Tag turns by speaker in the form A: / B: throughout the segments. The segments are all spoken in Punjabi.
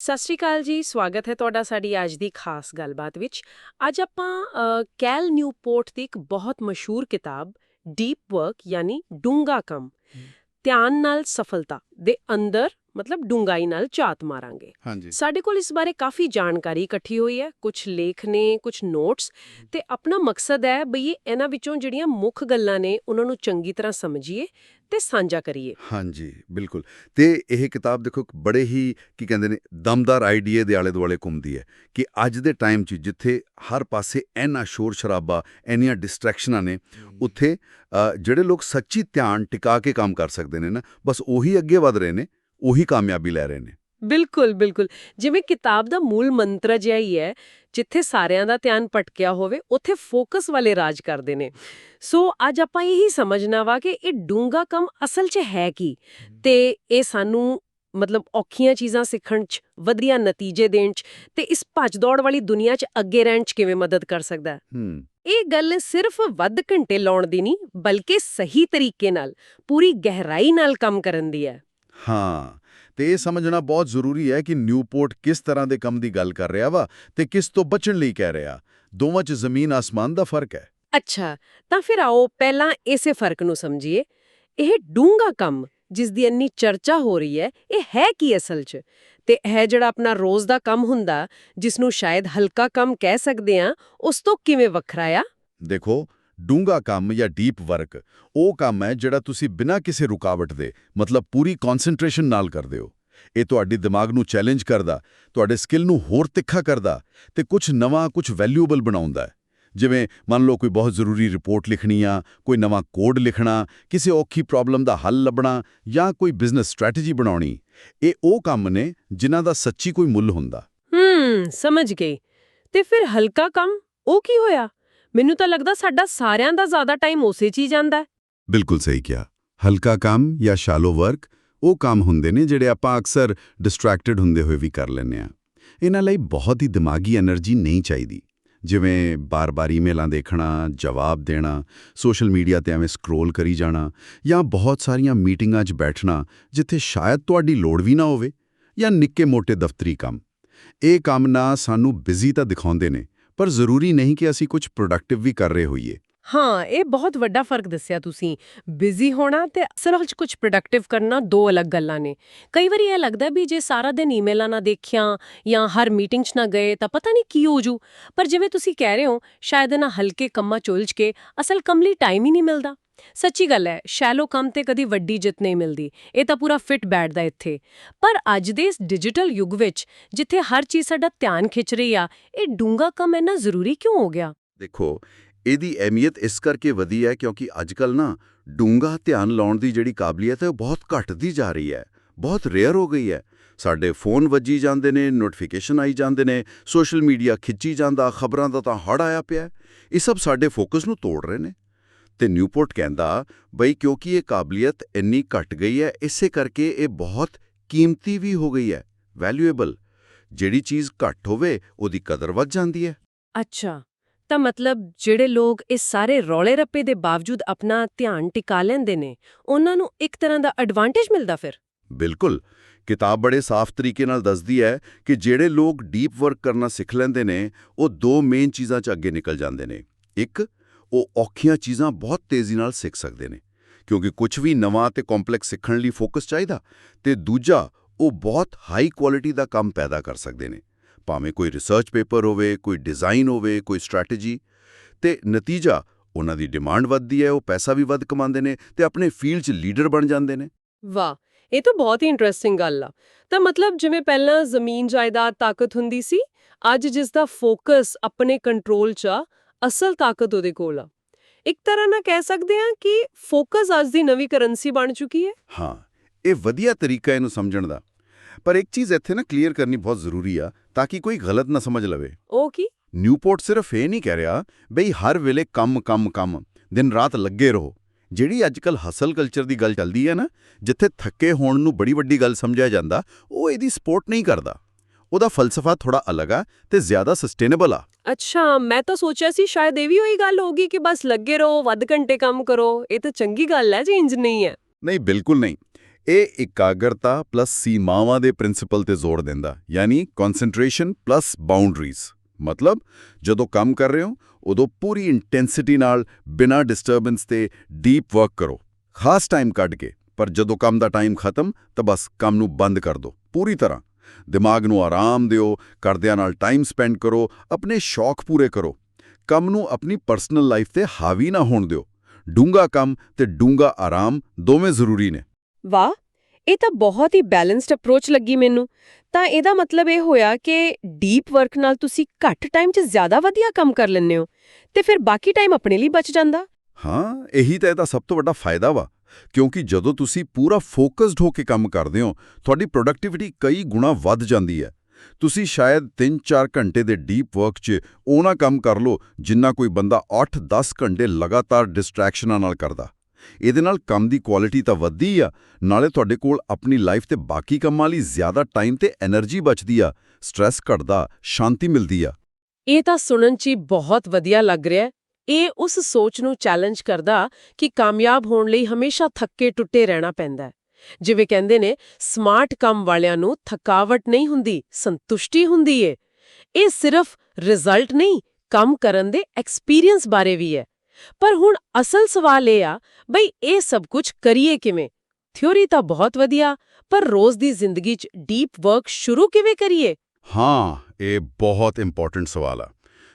A: ਸਤਿ ਸ਼੍ਰੀ ਅਕਾਲ ਜੀ ਸਵਾਗਤ ਹੈ ਤੁਹਾਡਾ ਸਾਡੀ ਅੱਜ ਦੀ ਖਾਸ ਗੱਲਬਾਤ ਵਿੱਚ। ਅੱਜ ਆਪਾਂ ਕੈਲ ਨਿਊਪੋਰਟ ਦੀ ਇੱਕ ਬਹੁਤ ਮਸ਼ਹੂਰ ਕਿਤਾਬ ਡੀਪ ਵਰਕ ਯਾਨੀ ਡੂੰਗਾ ਕੰਮ ਧਿਆਨ ਨਾਲ ਸਫਲਤਾ ਦੇ ਅੰਦਰ ਮਤਲਬ ਡੂੰਗਾਈ ਨਾਲ ਝਾਤ ਮਾਰਾਂਗੇ।
B: ਹਾਂਜੀ।
A: ਸਾਡੇ ਕੋਲ ਇਸ ਬਾਰੇ ਕਾਫੀ ਜਾਣਕਾਰੀ ਇਕੱਠੀ ਹੋਈ ਹੈ ਕੁਝ ਲੇਖ ਨੇ ਕੁਝ ਨੋਟਸ ਤੇ ਆਪਣਾ ਮਕਸਦ ਹੈ ਬਈ ਇਹ ਇਹਨਾਂ ਵਿੱਚੋਂ ਜਿਹੜੀਆਂ ਮੁੱਖ ਗੱਲਾਂ ਨੇ ਉਹਨਾਂ ਨੂੰ ਚੰਗੀ ਤਰ੍ਹਾਂ ਸਮਝੀਏ ਤੇ ਸਾਂਝਾ ਕਰੀਏ।
B: ਹਾਂਜੀ ਬਿਲਕੁਲ। ਤੇ ਇਹ ਕਿਤਾਬ ਦੇਖੋ ਇੱਕ ਬੜੇ ਹੀ ਕੀ ਕਹਿੰਦੇ ਨੇ ਦਮਦਾਰ ਆਈਡੀਏ ਦੇ ਆਲੇ ਦੁਆਲੇ ਘੁੰਮਦੀ ਹੈ ਕਿ ਅੱਜ ਦੇ ਟਾਈਮ 'ਚ ਜਿੱਥੇ ਹਰ ਪਾਸੇ ਇੰਨਾ ਸ਼ੋਰ ਸ਼ਰਾਬਾ ਇੰਨੀਆਂ ਡਿਸਟਰੈਕਸ਼ਨਾਂ ਨੇ ਉੱਥੇ ਜਿਹੜੇ ਲੋਕ ਸੱਚੀ ਧਿਆਨ ਟਿਕਾ ਕੇ ਕੰਮ ਕਰ ਸਕਦੇ ਨੇ ਨਾ ਬਸ ਉਹੀ ਅੱਗੇ ਵਧ ਰਹੇ ਨੇ ਉਹੀ ਕਾਮਯਾਬੀ ਲੈ ਰਹੇ ਨੇ।
A: ਬਿਲਕੁਲ ਬਿਲਕੁਲ। ਜਿਵੇਂ ਕਿਤਾਬ ਦਾ ਮੂਲ ਮੰਤਰ ਜਿਹਾ ਹੀ ਹੈ ਜਿੱਥੇ ਸਾਰਿਆਂ ਦਾ ਧਿਆਨ ਭਟਕਿਆ ਹੋਵੇ ਉੱਥੇ ਫੋਕਸ ਵਾਲੇ ਰਾਜ ਕਰਦੇ ਨੇ। ਸੋ ਅੱਜ ਆਪਾਂ ਇਹੀ ਸਮਝਣਾ ਵਾ ਕਿ ਇਹ ਡੂੰਗਾ ਕੰਮ ਅਸਲ 'ਚ ਹੈ ਕੀ? ਤੇ ਇਹ ਸਾਨੂੰ ਮਤਲਬ ਔਖੀਆਂ ਚੀਜ਼ਾਂ ਸਿੱਖਣ 'ਚ ਵਧੀਆ ਨਤੀਜੇ ਦੇਣ 'ਚ ਤੇ ਇਸ ਭੱਜ ਦੌੜ ਵਾਲੀ ਦੁਨੀਆ 'ਚ ਅੱਗੇ ਰਹਿਣ 'ਚ ਕਿਵੇਂ ਮਦਦ ਕਰ ਸਕਦਾ ਹੈ?
B: ਹੂੰ।
A: ਇਹ ਗੱਲ ਸਿਰਫ ਵੱਧ ਘੰਟੇ ਲਾਉਣ ਦੀ ਨਹੀਂ ਬਲਕਿ ਸਹੀ ਤਰੀਕੇ ਨਾਲ ਪੂਰੀ ਗਹਿਰਾਈ ਨਾਲ ਕੰਮ ਕਰਨ ਦੀ ਹੈ।
B: ਹਾਂ ਤੇ ਇਹ ਸਮਝਣਾ ਬਹੁਤ ਜ਼ਰੂਰੀ ਹੈ ਕਿ ਨਿਊਪੋਰਟ ਕਿਸ ਤਰ੍ਹਾਂ ਦੇ ਕੰਮ ਦੀ ਗੱਲ ਕਰ ਰਿਹਾ ਵਾ ਤੇ ਕਿਸ ਤੋਂ ਬਚਣ ਲਈ ਕਹਿ ਰਿਹਾ। ਦੋਵਾਂ 'ਚ ਜ਼ਮੀਨ ਆਸਮਾਨ ਦਾ ਫ਼ਰਕ ਹੈ।
A: ਅੱਛਾ ਤਾਂ ਫਿਰ ਆਓ ਪਹਿਲਾਂ ਇਸੇ ਫ਼ਰਕ ਨੂੰ ਸਮਝੀਏ। ਇਹ ਡੂੰਗਾ ਕੰਮ ਜਿਸ ਦੀ ਇੰਨੀ ਚਰਚਾ ਹੋ ਰਹੀ ਹੈ ਇਹ ਹੈ ਕੀ ਅਸਲ 'ਚ? ਤੇ ਇਹ ਜਿਹੜਾ ਆਪਣਾ ਰੋਜ਼ ਦਾ ਕੰਮ ਹੁੰਦਾ ਜਿਸ ਨੂੰ ਸ਼ਾਇਦ ਹਲਕਾ ਕੰਮ ਕਹਿ ਸਕਦੇ ਆ ਉਸ ਤੋਂ ਕਿਵੇਂ ਵੱਖਰਾ ਆ?
B: ਦੇਖੋ ਡੂੰਗਾ ਕੰਮ ਜਾਂ ਡੀਪ ਵਰਕ ਉਹ ਕੰਮ ਹੈ ਜਿਹੜਾ ਤੁਸੀਂ ਬਿਨਾਂ ਕਿਸੇ ਰੁਕਾਵਟ ਦੇ, ਮਤਲਬ ਪੂਰੀ ਕਨਸੈਂਟਰੇਸ਼ਨ ਨਾਲ ਕਰਦੇ ਹੋ। ਇਹ ਤੁਹਾਡੀ ਦਿਮਾਗ ਨੂੰ ਚੈਲੰਜ ਕਰਦਾ, ਤੁਹਾਡੇ ਸਕਿੱਲ ਨੂੰ ਹੋਰ ਤਿੱਖਾ ਕਰਦਾ ਤੇ ਕੁਝ ਨਵਾਂ ਕੁਝ ਵੈਲਿਊਏਬਲ ਬਣਾਉਂਦਾ ਹੈ। ਜਿਵੇਂ ਮੰਨ ਲਓ ਕੋਈ ਬਹੁਤ ਜ਼ਰੂਰੀ ਰਿਪੋਰਟ ਲਿਖਣੀ ਆ ਕੋਈ ਨਵਾਂ ਕੋਡ ਲਿਖਣਾ, ਕਿਸੇ ਔਖੀ ਪ੍ਰੋਬਲਮ ਦਾ ਹੱਲ ਲੱਭਣਾ ਜਾਂ ਕੋਈ ਬਿਜ਼ਨਸ ਸਟ੍ਰੈਟਜੀ ਬਣਾਉਣੀ, ਇਹ ਉਹ ਕੰਮ ਨੇ ਜਿਨ੍ਹਾਂ ਦਾ ਸੱਚੀ ਕੋਈ ਮੁੱਲ ਹੁੰਦਾ।
A: ਹੂੰ, ਸਮਝ ਗਈ। ਤੇ ਫਿਰ ਹਲਕਾ ਕੰਮ, ਉਹ ਕੀ ਹੋਇਆ? ਮੈਨੂੰ ਤਾਂ ਲੱਗਦਾ ਸਾਡਾ ਸਾਰਿਆਂ ਦਾ ਜ਼ਿਆਦਾ ਟਾਈਮ ਉਸੇ 'ਚ ਹੀ ਜਾਂਦਾ ਹੈ।
B: ਬਿਲਕੁਲ ਸਹੀ ਕਿਹਾ। ਹਲਕਾ ਕੰਮ ਜਾਂ ਸ਼ਾਲੋ ਵਰਕ ਉਹ ਕੰਮ ਹੁੰਦੇ ਨੇ ਜਿਹੜੇ ਆਪਾਂ ਅਕਸਰ ਡਿਸਟਰੈਕਟਡ ਹੁੰਦੇ ਹੋਏ ਵੀ ਕਰ ਲੈਂਦੇ ਆ ਇਹਨਾਂ ਲਈ ਬਹੁਤ ਹੀ ਦਿਮਾਗੀ એનર્ਜੀ ਨਹੀਂ ਚਾਹੀਦੀ। ਜਿਵੇਂ ਬਾਰ-ਬਾਰ ਈਮੇਲਾਂ ਦੇਖਣਾ, ਜਵਾਬ ਦੇਣਾ ਸੋਸ਼ਲ ਮੀਡੀਆ ਤੇ ਐਵੇਂ ਸਕਰੋਲ ਕਰੀ ਜਾਣਾ ਜਾਂ ਬਹੁਤ ਸਾਰੀਆਂ ਮੀਟਿੰਗਾਂ 'ਚ ਬੈਠਣਾ ਜਿੱਥੇ ਸ਼ਾਇਦ ਤੁਹਾਡੀ ਲੋੜ ਵੀ ਨਾ ਹੋਵੇ ਜਾਂ ਨਿੱਕੇ-ਮੋਟੇ ਦਫ਼ਤਰੀ ਕੰਮ। ਇਹ ਕੰਮ ਨਾ ਸਾਨੂੰ ਬਿਜ਼ੀ ਤਾਂ ਦਿਖਾਉਂਦੇ ਨੇ ਪਰ ਜ਼ਰੂਰੀ ਨਹੀਂ ਕਿ ਅਸੀਂ ਕੁਝ ਪ੍ਰੋਡਕਟਿਵ ਵੀ ਕਰ ਰਹੇ ਹੋਈਏ।
A: ਹਾਂ, ਇਹ ਬਹੁਤ ਵੱਡਾ ਫ਼ਰਕ ਦੱਸਿਆ ਤੁਸੀਂ। ਬਿਜ਼ੀ ਹੋਣਾ ਤੇ ਅਸਲ ਵਿੱਚ ਕੁਝ ਪ੍ਰੋਡਕਟਿਵ ਕਰਨਾ ਦੋ ਅਲੱਗ ਗੱਲਾਂ ਨੇ। ਕਈ ਵਾਰੀ ਇਹ ਲੱਗਦਾ ਵੀ ਜੇ ਸਾਰਾ ਦਿਨ ਈਮੇਲਾਂ ਨਾ ਦੇਖਿਆ ਜਾਂ ਹਰ ਮੀਟਿੰਗ 'ਚ ਨਾ ਗਏ ਤਾਂ ਪਤਾ ਨਹੀਂ ਕੀ ਹੋ ਜੂ। ਪਰ ਜਿਵੇਂ ਤੁਸੀਂ ਕਹਿ ਰਹੇ ਹੋ, ਸ਼ਾਇਦ ਨਾ ਹਲਕੇ ਕੰਮਾਂ 'ਚ ਉਲਝ ਕੇ ਅਸਲ ਕੰਮ ਲਈ ਟਾਈਮ ਹੀ ਨਹੀਂ ਮਿਲਦਾ। ਸੱਚੀ ਗੱਲ ਹੈ ਸ਼ੈਲੋ ਕੰਮ ਤੇ ਕਦੀ ਵੱਡੀ ਜਿੱਤ ਨਹੀਂ ਮਿਲਦੀ। ਇਹ ਤਾਂ ਪੂਰਾ ਫਿੱਟ ਬੈਠਦਾ ਇੱਥੇ। ਪਰ ਅੱਜ ਦੇ ਇਸ ਡਿਜੀਟਲ ਯੁੱਗ ਵਿੱਚ, ਜਿੱਥੇ ਹਰ ਚੀਜ਼ ਸਾਡਾ ਧਿਆਨ ਖਿੱਚ ਰਹੀ ਆ, ਇਹ ਡੂੰਗਾ ਕੰਮ ਇੰਨਾ ਜ਼ਰੂਰੀ ਕਿਉਂ ਹੋ ਗਿਆ?
B: ਦੇਖੋ, ਇਹਦੀ ਅਹਿਮੀਅਤ ਇਸ ਕਰਕੇ ਵਧੀ ਹੈ ਕਿਉਂਕਿ ਅੱਜਕੱਲ ਨਾ ਡੂੰਗਾ ਧਿਆਨ ਲਾਉਣ ਦੀ ਜਿਹੜੀ ਕਾਬਲੀਅਤ ਹੈ, ਉਹ ਬਹੁਤ ਘਟਦੀ ਜਾ ਰਹੀ ਹੈ। ਬਹੁਤ ਰੇਅਰ ਹੋ ਗਈ ਹੈ। ਸਾਡੇ ਫੋਨ ਵੱਜੀ ਜਾਂਦੇ ਨੇ ਨੋਟੀਫਿਕੇਸ਼ਨ ਆਈ ਜਾਂਦੇ ਨੇ ਸੋਸ਼ਲ ਮੀਡੀਆ ਖਿੱਚੀ ਜਾਂਦਾ, ਖਬਰਾਂ ਦਾ ਤਾਂ ਹੜ ਆਇਆ ਪਿਆ ਇਹ ਸਭ ਸਾਡੇ ਫੋਕਸ ਨੂੰ ਤੋੜ ਰਹੇ ਨੇ। ਤੇ ਨਿਊਪੋਰਟ ਕਹਿੰਦਾ ਬਈ ਕਿਉਂਕਿ ਇਹ ਕਾਬਲੀਅਤ ਇੰਨੀ ਘਟ ਗਈ ਹੈ ਇਸੇ ਕਰਕੇ ਇਹ ਬਹੁਤ ਕੀਮਤੀ ਵੀ ਹੋ ਗਈ ਹੈ ਵੈਲਿਊਏਬਲ ਜਿਹੜੀ ਚੀਜ਼ ਘੱਟ ਹੋਵੇ ਉਹਦੀ ਕਦਰ ਵੱਧ ਜਾਂਦੀ ਹੈ।
A: ਅੱਛਾ ਤਾਂ ਮਤਲਬ ਜਿਹੜੇ ਲੋਕ ਇਸ ਸਾਰੇ ਰੌਲੇ ਰੱਪੇ ਦੇ ਬਾਵਜੂਦ ਆਪਣਾ ਧਿਆਨ ਟਿਕਾ ਲੈਂਦੇ ਨੇ ਉਹਨਾਂ ਨੂੰ ਇੱਕ ਤਰ੍ਹਾਂ ਦਾ ਐਡਵਾਂਟੇਜ ਮਿਲਦਾ ਫਿਰ?
B: ਬਿਲਕੁਲ। ਕਿਤਾਬ ਬੜੇ ਸਾਫ਼ ਤਰੀਕੇ ਨਾਲ ਦੱਸਦੀ ਹੈ ਕਿ ਜਿਹੜੇ ਲੋਕ ਡੀਪ ਵਰਕ ਕਰਨਾ ਸਿੱਖ ਲੈਂਦੇ ਨੇ ਉਹ ਦੋ ਮੇਨ ਚੀਜ਼ਾਂ 'ਚ ਅੱਗੇ ਨਿਕਲ ਜਾਂਦੇ ਨੇ। ਇੱਕ ਉਹ ਔਖੀਆਂ ਚੀਜ਼ਾਂ ਬਹੁਤ ਤੇਜ਼ੀ ਨਾਲ ਸਿੱਖ ਸਕਦੇ ਨੇ, ਕਿਉਂਕਿ ਕੁਝ ਵੀ ਨਵਾਂ ਤੇ ਕੰਪਲੈਕਸ ਸਿੱਖਣ ਲਈ ਫੋਕਸ ਚਾਹੀਦਾ ਤੇ ਦੂਜਾ ਉਹ ਬਹੁਤ ਹਾਈ ਕੁਆਲਿਟੀ ਦਾ ਕੰਮ ਪੈਦਾ ਕਰ ਸਕਦੇ ਨੇ, ਭਾਵੇਂ ਕੋਈ ਰਿਸਰਚ ਪੇਪਰ ਹੋਵੇ, ਕੋਈ ਡਿਜ਼ਾਈਨ ਹੋਵੇ, ਕੋਈ ਸਟ੍ਰੈਟਜੀ ਤੇ ਨਤੀਜਾ ਉਹਨਾਂ ਦੀ ਡਿਮਾਂਡ ਵੱਧਦੀ ਹੈ, ਉਹ ਪੈਸਾ ਵੀ ਵੱਧ ਕਮਾਉਂਦੇ ਨੇ ਤੇ ਆਪਣੇ ਫੀਲਡ 'ਚ ਲੀਡਰ ਬਣ ਜਾਂਦੇ ਨੇ।
A: ਵਾਹ, ਇਹ ਤਾਂ ਬਹੁਤ ਹੀ ਇੰਟਰਸਟਿੰਗ ਗੱਲ ਆ। ਤਾਂ ਮਤਲਬ ਜਿਵੇਂ ਪਹਿਲਾਂ ਜ਼ਮੀਨ ਜਾਇਦਾਦ ਤਾਕਤ ਹੁੰਦੀ ਸੀ, ਅੱਜ ਜਿਸ ਦਾ ਫੋਕਸ ਆਪਣੇ ਕੰਟਰੋਲ 'ਚ ਆ ਅਸਲ ਤਾਕਤ ਉਹਦੇ ਕੋਲ ਆ। ਇੱਕ ਤਰ੍ਹਾਂ ਨਾਲ ਕਹਿ ਸਕਦੇ ਆ ਕਿ ਫੋਕਸ ਅੱਜ ਦੀ ਨਵੀਂ ਕਰੰਸੀ ਬਣ ਚੁੱਕੀ ਹੈ।
B: ਹਾਂ ਇਹ ਵਧੀਆ ਤਰੀਕਾ ਇਹਨੂੰ ਸਮਝਣ ਦਾ। ਪਰ ਇੱਕ ਚੀਜ਼ ਇੱਥੇ ਨਾ ਕਲੀਅਰ ਕਰਨੀ ਬਹੁਤ ਜ਼ਰੂਰੀ ਆ ਤਾਂ ਕਿ ਕੋਈ ਗਲਤ ਨਾ ਸਮਝ ਲਵੇ।
A: ਉਹ ਕੀ?
B: ਨਿਊਪੋਰਟ ਸਿਰਫ ਇਹ ਨਹੀਂ ਕਹਿ ਰਿਹਾ ਬਈ ਹਰ ਵੇਲੇ ਕੰਮ ਕੰਮ ਕੰਮ ਦਿਨ ਰਾਤ ਲੱਗੇ ਰਹੋ। ਜਿਹੜੀ ਅੱਜਕੱਲ ਹਸਲ ਕਲਚਰ ਦੀ ਗੱਲ ਚੱਲਦੀ ਹੈ ਨਾ ਜਿੱਥੇ ਥੱਕੇ ਹੋਣ ਨੂੰ ਬੜੀ ਵੱਡੀ ਗੱਲ ਸਮਝਿਆ ਜਾਂਦਾ ਉਹ ਇਹਦੀ ਸਪੋਰਟ ਨਹੀਂ ਕਰਦਾ। ਉਹਦਾ ਫਲਸਫਾ ਥੋੜਾ ਅਲੱਗ ਆ ਤੇ ਜ਼ਿਆਦਾ ਸਸਟੇਨੇਬਲ ਆ।
A: ਅੱਛਾ ਮੈਂ ਤਾਂ ਸੋਚਿਆ ਸੀ ਸ਼ਾਇਦ ਇਹ ਵੀ ਉਹੀ ਗੱਲ ਹੋਗੀ ਕਿ ਬਸ ਲੱਗੇ ਰਹੋ ਵੱਧ ਘੰਟੇ ਕੰਮ ਕਰੋ ਇਹ ਤਾਂ ਚੰਗੀ ਗੱਲ ਹੈ ਜੇ ਇੰਜ ਨਹੀਂ ਹੈ।
B: ਨਹੀਂ ਬਿਲਕੁਲ ਨਹੀਂ। ਇਹ ਇਕਾਗਰਤਾ ਪਲੱਸ ਸੀਮਾਵਾਂ ਦੇ ਪ੍ਰਿੰਸੀਪਲ ਤੇ ਜ਼ੋਰ ਦਿੰਦਾ ਯਾਨੀ ਕਨਸੈਂਟਰੇਸ਼ਨ ਪਲੱਸ ਬਾਉਂਡਰੀਜ਼ ਮਤਲਬ ਜਦੋਂ ਕੰਮ ਕਰ ਰਹੇ ਹੋ ਉਦੋਂ ਪੂਰੀ ਇੰਟੈਂਸਿਟੀ ਨਾਲ ਬਿਨਾਂ ਡਿਸਟਰਬੈਂਸ ਤੇ ਡੀਪ ਵਰਕ ਕਰੋ। ਖਾਸ ਟਾਈਮ ਕੱਢ ਕੇ ਪਰ ਜਦੋਂ ਕੰਮ ਦਾ ਟਾਈਮ ਖਤਮ ਤਾਂ ਬਸ ਕੰਮ ਨੂੰ ਬੰਦ ਕਰ ਦਿਓ ਪੂਰੀ ਤਰ੍ਹਾਂ। ਦਿਮਾਗ ਨੂੰ ਆਰਾਮ ਦਿਓ ਕਰਦਿਆਂ ਨਾਲ ਟਾਈਮ ਸਪੈਂਡ ਕਰੋ ਆਪਣੇ ਸ਼ੌਕ ਪੂਰੇ ਕਰੋ। ਕੰਮ ਨੂੰ ਆਪਣੀ ਪਰਸਨਲ ਲਾਈਫ ਤੇ ਹਾਵੀ ਨਾ ਹੋਣ ਦਿਓ। ਡੂੰਗਾ ਕੰਮ ਤੇ ਡੂੰਗਾ ਆਰਾਮ ਦੋਵੇਂ ਜ਼ਰੂਰੀ ਨੇ।
A: ਵਾਹ! ਇਹ ਤਾਂ ਬਹੁਤ ਹੀ ਬੈਲੈਂਸਡ ਅਪਰੋਚ ਲੱਗੀ ਮੈਨੂੰ। ਤਾਂ ਇਹਦਾ ਮਤਲਬ ਇਹ ਹੋਇਆ ਕਿ ਡੀਪ ਵਰਕ ਨਾਲ ਤੁਸੀਂ ਘੱਟ ਟਾਈਮ 'ਚ ਜ਼ਿਆਦਾ ਵਧੀਆ ਕੰਮ ਕਰ ਲੈਂਦੇ ਹੋ ਤੇ ਫਿਰ ਬਾਕੀ ਟਾਈਮ ਆਪਣੇ ਲਈ ਬਚ ਜਾਂਦਾ?
B: ਹਾਂ ਇਹੀ ਤਾਂ ਇਹਦਾ ਸਭ ਤੋਂ ਵੱਡਾ ਫਾਇਦਾ ਵਾ। ਕਿਉਂਕਿ ਜਦੋਂ ਤੁਸੀਂ ਪੂਰਾ ਫੋਕਸਡ ਹੋ ਕੇ ਕੰਮ ਕਰਦੇ ਹੋ, ਤੁਹਾਡੀ ਪ੍ਰੋਡਕਟਿਵਿਟੀ ਕਈ ਗੁਣਾ ਵੱਧ ਜਾਂਦੀ ਹੈ। ਤੁਸੀਂ ਸ਼ਾਇਦ 3-4 ਘੰਟੇ ਦੇ ਡੀਪ ਵਰਕ 'ਚ ਉਹਨਾਂ ਕੰਮ ਕਰ ਲੋ ਜਿੰਨਾ ਕੋਈ ਬੰਦਾ 8-10 ਘੰਟੇ ਲਗਾਤਾਰ ਡਿਸਟਰੈਕਸ਼ਨਾਂ ਨਾਲ ਕਰਦਾ। ਇਹਦੇ ਨਾਲ ਕੰਮ ਦੀ ਕੁਆਲਿਟੀ ਤਾਂ ਵੱਧਦੀ ਆ, ਨਾਲੇ ਤੁਹਾਡੇ ਕੋਲ ਆਪਣੀ ਲਾਈਫ ਤੇ ਬਾਕੀ ਕੰਮਾਂ ਲਈ ਜ਼ਿਆਦਾ ਟਾਈਮ ਤੇ એનર્ਜੀ ਬਚਦੀ ਆ ਸਟ੍ਰੈਸ ਘਟਦਾ, ਸ਼ਾਂਤੀ ਮਿਲਦੀ ਆ।
C: ਇਹ ਤਾਂ ਸੁਣਨ 'ਚ ਬਹੁਤ ਵਧੀਆ ਲੱਗ ਰਿਹਾ ਇਹ ਉਸ ਸੋਚ ਨੂੰ ਚੈਲੰਜ ਕਰਦਾ ਕਿ ਕਾਮਯਾਬ ਹੋਣ ਲਈ ਹਮੇਸ਼ਾ ਥੱਕੇ ਟੁੱਟੇ ਰਹਿਣਾ ਪੈਂਦਾ ਜਿਵੇਂ ਕਹਿੰਦੇ ਨੇ, ਸਮਾਰਟ ਕੰਮ ਵਾਲਿਆਂ ਨੂੰ ਥਕਾਵਟ ਨਹੀਂ ਹੁੰਦੀ, ਸੰਤੁਸ਼ਟੀ ਹੁੰਦੀ ਏ। ਇਹ ਸਿਰਫ ਰਿਜ਼ਲਟ ਨਹੀਂ, ਕੰਮ ਕਰਨ ਦੇ ਐਕਸਪੀਰੀਅੰਸ ਬਾਰੇ ਵੀ ਹੈ। ਪਰ ਹੁਣ ਅਸਲ ਸਵਾਲ ਇਹ ਆ, ਬਈ ਇਹ ਸਭ ਕੁਝ ਕਰੀਏ ਕਿਵੇਂ? ਥਿਉਰੀ ਤਾਂ ਬਹੁਤ ਵਧੀਆ, ਪਰ ਰੋਜ਼ ਦੀ ਜ਼ਿੰਦਗੀ 'ਚ ਡੀਪ ਵਰਕ ਸ਼ੁਰੂ ਕਿਵੇਂ ਕਰੀਏ?
B: ਹਾਂ, ਇਹ ਬਹੁਤ ਇੰਪੋਰਟੈਂਟ ਸਵਾਲ ਆ।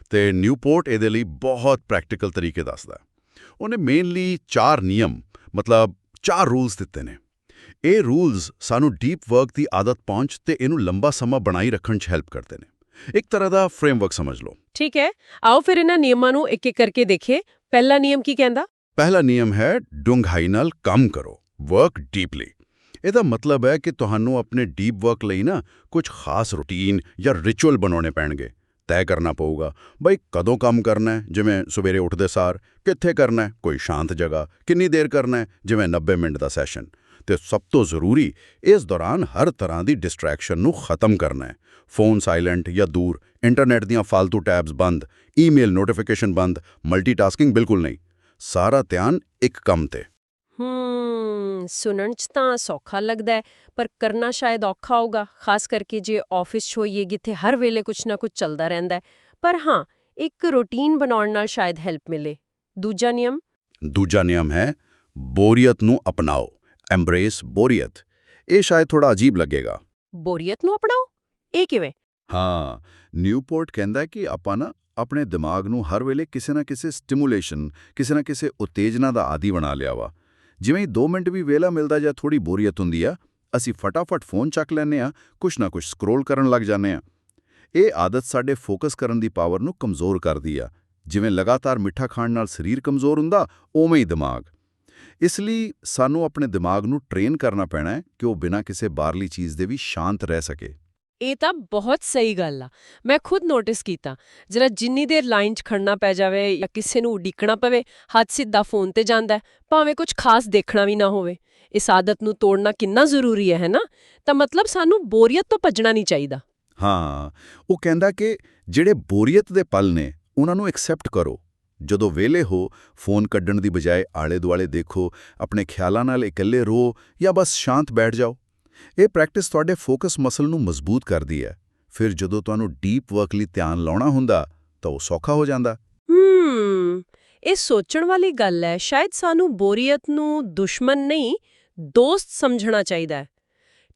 B: ਤੇ ਨਿਊਪੋਰਟ ਇਹਦੇ ਲਈ ਬਹੁਤ ਪ੍ਰੈਕਟੀਕਲ ਤਰੀਕੇ ਦੱਸਦਾ ਉਹਨੇ ਮੇਨਲੀ ਚਾਰ ਨਿਯਮ ਮਤਲਬ ਚਾਰ ਰੂਲਸ ਦਿੱਤੇ ਨੇ। ਇਹ ਰੂਲਸ ਸਾਨੂੰ ਡੀਪ ਵਰਕ ਦੀ ਆਦਤ ਪਹੁੰਚ ਤੇ ਇਹਨੂੰ ਲੰਬਾ ਸਮਾਂ ਬਣਾਈ ਰੱਖਣ 'ਚ ਹੈਲਪ ਕਰਦੇ ਨੇ। ਇੱਕ ਤਰ੍ਹਾਂ ਦਾ ਫਰੇਮਵਰਕ ਸਮਝ ਲਓ।
C: ਠੀਕ ਹੈ। ਆਓ ਫਿਰ ਇਹਨਾਂ ਨਿਯਮਾਂ ਨੂੰ ਇੱਕ ਇੱਕ ਕਰਕੇ ਦੇਖੀਏ। ਪਹਿਲਾ ਨਿਯਮ ਕੀ ਕਹਿੰਦਾ?
B: ਪਹਿਲਾ ਨਿਯਮ ਹੈ ਡੂੰਘਾਈ ਨਾਲ ਕੰਮ ਕਰੋ। ਵਰਕ ਡੀਪਲੀ ਇਹਦਾ ਮਤਲਬ ਹੈ ਕਿ ਤੁਹਾਨੂੰ ਆਪਣੇ ਡੀਪ ਵਰਕ ਲਈ ਨਾ ਕੁਝ ਖਾਸ ਰੁਟੀਨ ਜਾਂ ਰਿਚੁਅਲ ਬਣਾਉਣੇ ਪੈਣਗੇ। ਤੈਅ ਕਰਨਾ ਪਊਗਾ। ਬਈ ਕਦੋਂ ਕੰਮ ਕਰਨਾ ਹੈ? ਜਿਵੇਂ ਸਵੇਰੇ ਉੱਠਦੇ ਸਾਰ। ਕਿੱਥੇ ਕਰਨਾ ਹੈ? ਕੋਈ ਸ਼ਾਂਤ ਜਗ੍ਹਾ। ਕਿੰਨੀ ਦੇਰ ਕਰਨਾ ਹੈ? ਜਿਵੇਂ 90 ਮਿੰਟ ਦਾ ਸੈਸ਼ਨ। ਤੇ ਸਭ ਤੋਂ ਜ਼ਰੂਰੀ, ਇਸ ਦੌਰਾਨ ਹਰ ਤਰ੍ਹਾਂ ਦੀ ਡਿਸਟਰੈਕਸ਼ਨ ਨੂੰ ਖਤਮ ਕਰਨਾ ਹੈ। ਫੋਨ ਸਾਇਲੈਂਟ ਜਾਂ ਦੂਰ। ਇੰਟਰਨੈਟ ਦੀਆਂ ਫालतू ਟੈਬਸ ਬੰਦ। ਈਮੇਲ ਨੋਟੀਫਿਕੇਸ਼ਨ ਬੰਦ। ਮਲਟੀਟਾਸਕਿੰਗ ਬਿਲਕੁਲ ਨਹੀਂ। ਸਾਰਾ ਧਿਆਨ ਇੱਕ ਕੰਮ ਤੇ।
A: ਹੂੰ ਸੁਣਨ 'ਚ ਤਾਂ ਸੌਖਾ ਲੱਗਦਾ ਹੈ ਪਰ ਕਰਨਾ ਸ਼ਾਇਦ ਔਖਾ ਹੋਗਾ ਖਾਸ ਕਰਕੇ ਜੇ ਆਫਿਸ 'ਚ ਹੋਈਏ ਜਿੱਥੇ ਹਰ ਵੇਲੇ ਕੁਝ ਨਾ ਕੁਝ ਚੱਲਦਾ ਰਹਿੰਦਾ ਹੈ। ਪਰ ਹਾਂ ਇੱਕ ਰੁਟੀਨ ਬਣਾਉਣ ਨਾਲ ਸ਼ਾਇਦ ਹੈਲਪ ਮਿਲੇ। ਦੂਜਾ ਨਿਯਮ?
B: ਦੂਜਾ ਨਿਯਮ ਹੈ ਬੋਰੀਅਤ ਨੂੰ ਅਪਣਾਓ ਐਮਬ੍ਰੇਸ ਬੋਰੀਅਤ। ਇਹ ਸ਼ਾਇਦ ਥੋੜਾ ਅਜੀਬ ਲੱਗੇਗਾ।
A: ਬੋਰੀਅਤ ਨੂੰ ਅਪਣਾਓ? ਇਹ ਕਿਵੇਂ?
B: ਹਾਂ ਨਿਊਪੋਰਟ ਕਹਿੰਦਾ ਕਿ ਆਪਾਂ ਨਾ ਆਪਣੇ ਦਿਮਾਗ ਨੂੰ ਹਰ ਵੇਲੇ ਕਿਸੇ ਨਾ ਕਿਸੇ ਸਟਿਮੂਲੇਸ਼ਨ ਕਿਸੇ ਨਾ ਕਿਸੇ ਉਤੇਜਨਾ ਦਾ ਆਦੀ ਬਣਾ ਲਿਆ ਵਾ। ਜਿਵੇਂ 2 ਮਿੰਟ ਵੀ ਵੇਲਾ ਮਿਲਦਾ ਜਾਂ ਥੋੜੀ ਬੋਰੀਅਤ ਹੁੰਦੀ ਆ, ਅਸੀਂ ਫਟਾਫਟ ਫੋਨ ਚੱਕ ਲੈਂਦੇ ਆ ਕੁਛ ਨਾ ਕੁਛ ਸਕਰੋਲ ਕਰਨ ਲੱਗ ਜਾਂਦੇ ਆ ਇਹ ਆਦਤ ਸਾਡੇ ਫੋਕਸ ਕਰਨ ਦੀ ਪਾਵਰ ਨੂੰ ਕਮਜ਼ੋਰ ਕਰਦੀ ਆ। ਜਿਵੇਂ ਲਗਾਤਾਰ ਮਿੱਠਾ ਖਾਣ ਨਾਲ ਸਰੀਰ ਕਮਜ਼ੋਰ ਹੁੰਦਾ, ਉਵੇਂ ਹੀ ਦਿਮਾਗ। ਇਸ ਲਈ ਸਾਨੂੰ ਆਪਣੇ ਦਿਮਾਗ ਨੂੰ ਟ੍ਰੇਨ ਕਰਨਾ ਪੈਣਾ ਹੈ ਕਿ ਉਹ ਬਿਨਾਂ ਕਿਸੇ ਬਾਹਰਲੀ ਚੀਜ਼ ਦੇ ਵੀ ਸ਼ਾਂਤ ਰਹਿ ਸਕੇ।
C: ਇਹ ਤਾਂ ਬਹੁਤ ਸਹੀ ਗੱਲ ਆ। ਮੈਂ ਖੁਦ ਨੋਟਿਸ ਕੀਤਾ ਜਰਾ ਜਿੰਨੀ ਦੇਰ ਲਾਈਨ 'ਚ ਖੜਨਾ ਪੈ ਜਾਵੇ ਜਾਂ ਕਿਸੇ ਨੂੰ ਉਡੀਕਣਾ ਪਵੇ, ਹੱਥ ਸਿੱਧਾ ਫੋਨ ਤੇ ਜਾਂਦਾ ਭਾਵੇਂ ਕੁਝ ਖਾਸ ਦੇਖਣਾ ਵੀ ਨਾ ਹੋਵੇ। ਇਸ ਆਦਤ ਨੂੰ ਤੋੜਨਾ ਕਿੰਨਾ ਜ਼ਰੂਰੀ ਹੈ ਹੈ ਨਾ ਤਾਂ ਮਤਲਬ ਸਾਨੂੰ ਬੋਰੀਅਤ ਤੋਂ ਭੱਜਣਾ ਨਹੀਂ ਚਾਹੀਦਾ।
B: ਹਾਂ, ਉਹ ਕਹਿੰਦਾ ਕਿ ਜਿਹੜੇ ਬੋਰੀਅਤ ਦੇ ਪਲ ਨੇ, ਉਹਨਾਂ ਨੂੰ ਐਕਸੈਪਟ ਕਰੋ। ਜਦੋਂ ਵਿਹਲੇ ਹੋ ਫੋਨ ਕੱਢਣ ਦੀ ਬਜਾਏ ਆਲੇ-ਦੁਆਲੇ ਦੇਖੋ, ਆਪਣੇ ਖਿਆਲਾਂ ਨਾਲ ਇਕੱਲੇ ਰਹੋ ਜਾਂ ਬਸ ਸ਼ਾਂਤ ਬੈਠ ਜਾਓ। ਇਹ ਪ੍ਰੈਕਟਿਸ ਤੁਹਾਡੇ ਫੋਕਸ ਮਸਲ ਨੂੰ ਮਜ਼ਬੂਤ ਕਰਦੀ ਹੈ। ਫਿਰ ਜਦੋਂ ਤੁਹਾਨੂੰ ਡੀਪ ਵਰਕ ਲਈ ਧਿਆਨ ਲਾਉਣਾ ਹੁੰਦਾ ਤਾਂ ਉਹ ਸੌਖਾ ਹੋ ਜਾਂਦਾ।
A: ਹੂੰ ਇਹ ਸੋਚਣ ਵਾਲੀ ਗੱਲ ਹੈ। ਸ਼ਾਇਦ ਸਾਨੂੰ ਬੋਰੀਅਤ ਨੂੰ ਦੁਸ਼ਮਣ ਨਹੀਂ ਦੋਸਤ ਸਮਝਣਾ ਚਾਹੀਦਾ ਹੈ।